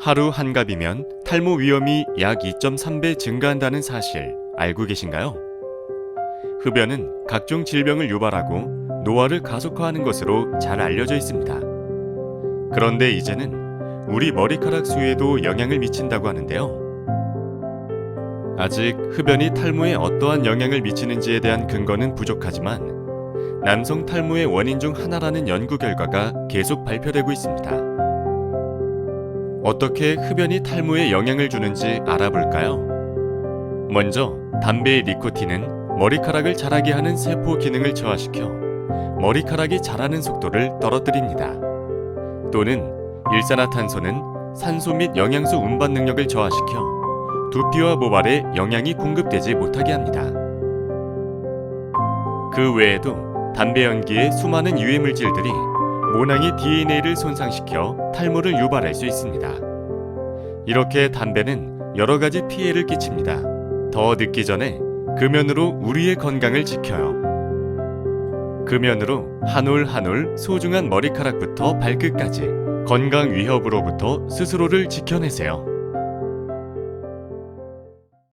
하루 한 갑이면 탈모 위험이 약 2.3배 증가한다는 사실 알고 계신가요? 흡연은 각종 질병을 유발하고 노화를 가속화하는 것으로 잘 알려져 있습니다. 그런데 이제는 우리 머리카락 수에도 영향을 미친다고 하는데요. 아직 흡연이 탈모에 어떠한 영향을 미치는지에 대한 근거는 부족하지만 남성 탈모의 원인 중 하나라는 연구 결과가 계속 발표되고 있습니다. 어떻게 흡연이 탈모에 영향을 주는지 알아볼까요? 먼저 담배의 니코틴은 머리카락을 자라게 하는 세포 기능을 저하시켜 머리카락이 자라는 속도를 떨어뜨립니다. 또는 일산화탄소는 산소 및 영양소 운반 능력을 저하시켜 두피와 모발에 영양이 공급되지 못하게 합니다. 그 외에도 담배 연기의 수많은 유해 물질들이 모낭의 DNA를 손상시켜 탈모를 유발할 수 있습니다. 이렇게 담배는 여러 가지 피해를 끼칩니다. 더 늦기 전에 금연으로 우리의 건강을 지켜요. 금연으로 한 올 한 올 소중한 머리카락부터 발끝까지 건강 위협으로부터 스스로를 지켜내세요.